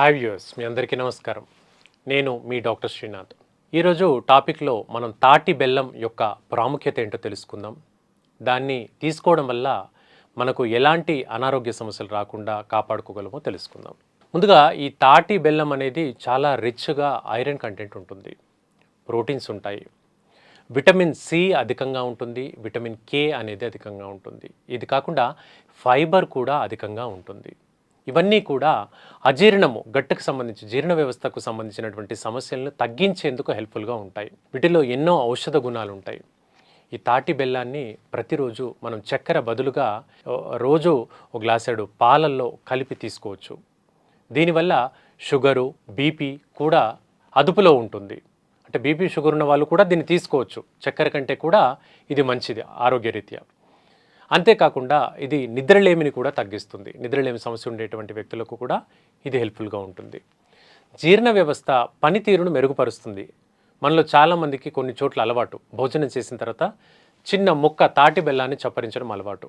Hi viewers మీ అందరికీ నమస్కారం. నేను మీ డాక్టర్ శ్రీనాథ్. ఈరోజు టాపిక్లో మనం తాటి బెల్లం యొక్క ప్రాముఖ్యత ఏంటో తెలుసుకుందాం. దాన్ని తీసుకోవడం వల్ల మనకు ఎలాంటి అనారోగ్య సమస్యలు రాకుండా కాపాడుకోగలమో తెలుసుకుందాం. ముందుగా ఈ తాటి బెల్లం అనేది చాలా రిచ్గా ఐరన్ కంటెంట్ ఉంటుంది. ప్రోటీన్స్ ఉంటాయి. విటమిన్ సి అధికంగా ఉంటుంది. విటమిన్ కే అనేది అధికంగా ఉంటుంది. ఇది కాకుండా ఫైబర్ కూడా అధికంగా ఉంటుంది. ఇవన్నీ కూడా అజీర్ణము గట్టుకు సంబంధించి జీర్ణ వ్యవస్థకు సంబంధించినటువంటి సమస్యలను తగ్గించేందుకు హెల్ప్ఫుల్గా ఉంటాయి. వీటిలో ఎన్నో ఔషధ గుణాలు ఉంటాయి. ఈ తాటి బెల్లాన్ని ప్రతిరోజు మనం చక్కెర బదులుగా రోజు ఒక గ్లాసెడు పాలల్లో కలిపి తీసుకోవచ్చు. దీనివల్ల షుగరు బీపీ కూడా అదుపులో ఉంటుంది. అంటే బీపీ షుగర్ ఉన్న వాళ్ళు కూడా దీన్ని తీసుకోవచ్చు. చక్కెర కంటే కూడా ఇది మంచిది ఆరోగ్యరీత్యా. అంతేకాకుండా ఇది నిద్రలేమిని కూడా తగ్గిస్తుంది. నిద్రలేమి సమస్య ఉండేటువంటి వ్యక్తులకు కూడా ఇది హెల్ప్ఫుల్గా ఉంటుంది. జీర్ణ వ్యవస్థ పనితీరును మెరుగుపరుస్తుంది. మనలో చాలామందికి కొన్ని చోట్ల అలవాటు. భోజనం చేసిన తర్వాత చిన్న ముక్క తాటి బెల్లాన్ని చప్పరించడం అలవాటు.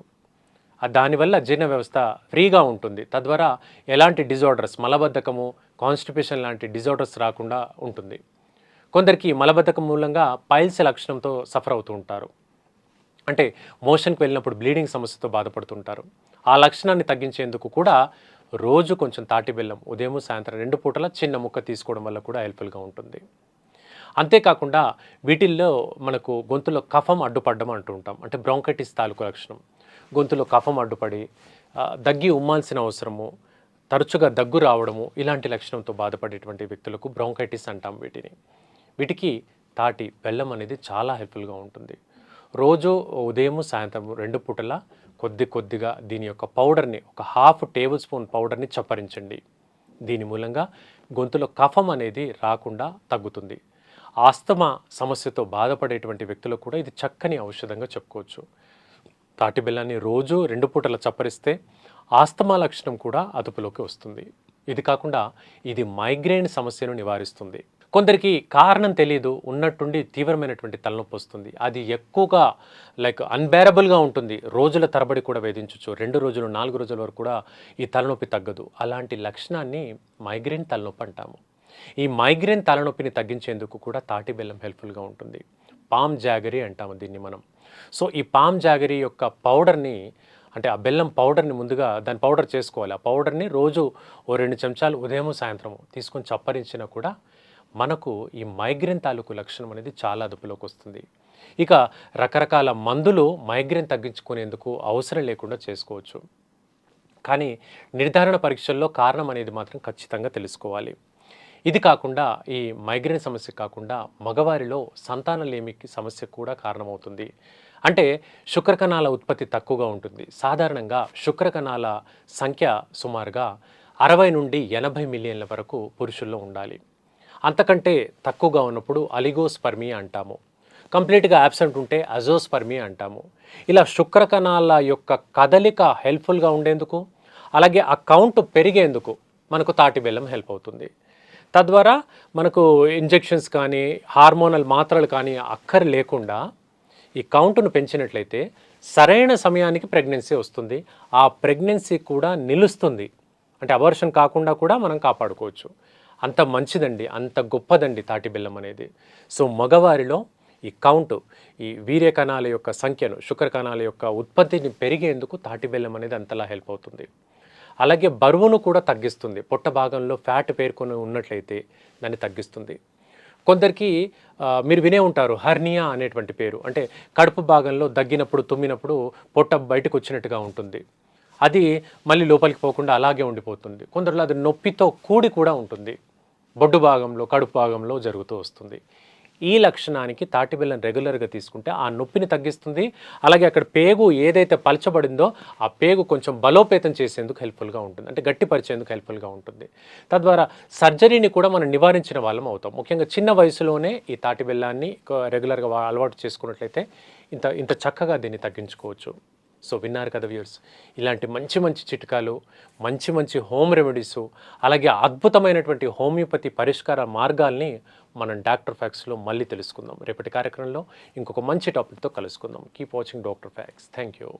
దానివల్ల జీర్ణ వ్యవస్థ ఫ్రీగా ఉంటుంది. తద్వారా ఎలాంటి డిజార్డర్స్ మలబద్ధకము కాన్స్టిపేషన్ లాంటి డిజార్డర్స్ రాకుండా ఉంటుంది. కొందరికి మలబద్ధకం మూలంగా పైల్స్ లక్షణంతో సఫర్ అవుతూ ఉంటారు. అంటే మోషన్కి వెళ్ళినప్పుడు బ్లీడింగ్ సమస్యతో బాధపడుతుంటారు. ఆ లక్షణాన్ని తగ్గించేందుకు కూడా రోజు కొంచెం తాటి బెల్లం ఉదయం సాయంత్రం రెండు పూటల చిన్న ముక్క తీసుకోవడం వల్ల కూడా హెల్ప్ఫుల్గా ఉంటుంది. అంతేకాకుండా వీటిల్లో మనకు గొంతులో కఫం అడ్డుపడడం అంటూ ఉంటాం. అంటే బ్రాంకైటిస్ తాలూకు లక్షణం. గొంతులో కఫం అడ్డుపడి దగ్గి ఉమ్మాల్సిన అవసరము తరచుగా దగ్గు రావడము ఇలాంటి లక్షణంతో బాధపడేటువంటి వ్యక్తులకు బ్రాంకైటిస్ అంటాం వీటిని. వీటికి తాటి బెల్లం అనేది చాలా హెల్ప్ఫుల్గా ఉంటుంది. రోజు ఉదయం సాయంత్రం రెండు పూటల కొద్ది కొద్దిగా దీని యొక్క పౌడర్ని ఒక హాఫ్ టేబుల్ స్పూన్ పౌడర్ని చప్పరించండి దీని మూలంగా గొంతులో కఫం అనేది రాకుండా తగ్గుతుంది. ఆస్తమా సమస్యతో బాధపడేటువంటి వ్యక్తులకు కూడా ఇది చక్కని ఔషధంగా చెప్పుకోవచ్చు. తాటి బెల్లాన్ని రోజు రెండు పూటల చప్పరిస్తే ఆస్తమా లక్షణం కూడా అదుపులోకి వస్తుంది. ఇది కాకుండా ఇది మైగ్రేన్ సమస్యను నివారిస్తుంది. కొందరికి కారణం తెలియదు ఉన్నట్టుండి తీవ్రమైనటువంటి తలనొప్పి వస్తుంది. అది ఎక్కువగా లైక్ అన్బేరబుల్గా ఉంటుంది. రోజుల తరబడి కూడా వేధించవచ్చు రెండు రోజులు నాలుగు రోజుల వరకు కూడా ఈ తలనొప్పి తగ్గదు. అలాంటి లక్షణాన్ని మైగ్రేన్ తలనొప్పి అంటాము. ఈ మైగ్రేన్ తలనొప్పిని తగ్గించేందుకు కూడా తాటి బెల్లం హెల్ప్ఫుల్గా ఉంటుంది. పామ్ జాగరీ అంటాము దీన్ని మనం. సో ఈ పామ్ జాగరీ యొక్క పౌడర్ని అంటే ఆ బెల్లం పౌడర్ని ముందుగా దాని పౌడర్ చేసుకోవాలి. ఆ పౌడర్ని రోజు ఓ రెండు చెంచాలు ఉదయం సాయంత్రం తీసుకొని చప్పరించినా కూడా మనకు ఈ మైగ్రేన్ తాలూకు లక్షణం అనేది చాలా అదుపులోకి వస్తుంది. ఇక రకరకాల మందులు మైగ్రేన్ తగ్గించుకునేందుకు అవసరం లేకుండా చేసుకోవచ్చు. కానీ నిర్ధారణ పరీక్షల్లో కారణం అనేది మాత్రం ఖచ్చితంగా తెలుసుకోవాలి. ఇది కాకుండా ఈ మైగ్రేన్ సమస్య కాకుండా మగవారిలో సంతానలేమికి సమస్య కూడా కారణమవుతుంది. అంటే శుక్రకణాల ఉత్పత్తి తక్కువగా ఉంటుంది. సాధారణంగా శుక్రకణాల సంఖ్య సుమారుగా అరవై నుండి ఎనభై మిలియన్ల వరకు పురుషుల్లో ఉండాలి. అంతకంటే తక్కువగా ఉన్నప్పుడు అలిగోస్పర్మి అంటాము. కంప్లీట్గా యాబ్సెంట్ ఉంటే అజోస్పర్మి అంటాము. ఇలా శుక్రకణాల యొక్క కదలిక హెల్ప్ఫుల్గా ఉండేందుకు అలాగే ఆ కౌంట్ పెరిగేందుకు మనకు తాటి బెల్లం హెల్ప్ అవుతుంది. తద్వారా మనకు ఇంజెక్షన్స్ కానీ హార్మోనల్ మాత్రలు కానీ అక్కర్ లేకుండా ఈ కౌంటును పెంచినట్లయితే సరైన సమయానికి ప్రెగ్నెన్సీ వస్తుంది. ఆ ప్రెగ్నెన్సీ కూడా నిలుస్తుంది. అంటే అవర్షన్ కాకుండా కూడా మనం కాపాడుకోవచ్చు. అంత మంచిదండి అంత గొప్పదండి తాటి బెల్లం అనేది. సో మగవారిలో ఈ కౌంటు ఈ వీర్య కణాల యొక్క సంఖ్యను శుక్ర కణాల యొక్క ఉత్పత్తిని పెరిగేందుకు తాటి బెల్లం అనేది అంతలా హెల్ప్ అవుతుంది. అలాగే బరువును కూడా తగ్గిస్తుంది. పొట్ట భాగంలో ఫ్యాట్ పేర్కొని ఉన్నట్లయితే దాన్ని తగ్గిస్తుంది. కొందరికి మీరు వినే ఉంటారు హర్నియా అనేటువంటి పేరు. అంటే కడుపు భాగంలో దగ్గినప్పుడు తుమ్మినప్పుడు పొట్ట బయటకు వచ్చినట్టుగా ఉంటుంది. అది మళ్ళీ లోపలికి పోకుండా అలాగే ఉండిపోతుంది. కొందరిలో అది నొప్పితో కూడి కూడా ఉంటుంది. బొడ్డు భాగంలో కడుపు భాగంలో జరుగుతూ వస్తుంది. ఈ లక్షణానికి తాటి బెల్లం రెగ్యులర్గా తీసుకుంటే ఆ నొప్పిని తగ్గిస్తుంది. అలాగే అక్కడ పేగు ఏదైతే పలచబడిందో ఆ పేగు కొంచెం బలోపేతం చేసేందుకు హెల్ప్ఫుల్గా ఉంటుంది. అంటే గట్టిపరిచేందుకు హెల్ప్ఫుల్గా ఉంటుంది. తద్వారా సర్జరీని కూడా మనం నివారించిన వాళ్ళం అవుతాం. ముఖ్యంగా చిన్న వయసులోనే ఈ తాటి బెల్లాన్ని రెగ్యులర్గా అలవాటు చేసుకున్నట్లయితే ఇంత ఇంత చక్కగా దీన్ని తగ్గించుకోవచ్చు. సో విన్నారు కదా వ్యూర్స్ ఇలాంటి మంచి మంచి చిట్కాలు మంచి మంచి హోమ్ రెమెడీస్ అలాగే అద్భుతమైనటువంటి హోమియోపతి పరిష్కార మార్గాల్ని మనం డాక్టర్ ఫ్యాక్స్లో మళ్ళీ తెలుసుకుందాం. రేపటి కార్యక్రమంలో ఇంకొక మంచి టాపిక్తో కలుసుకుందాం. Keep watching doctor facts. Thank you.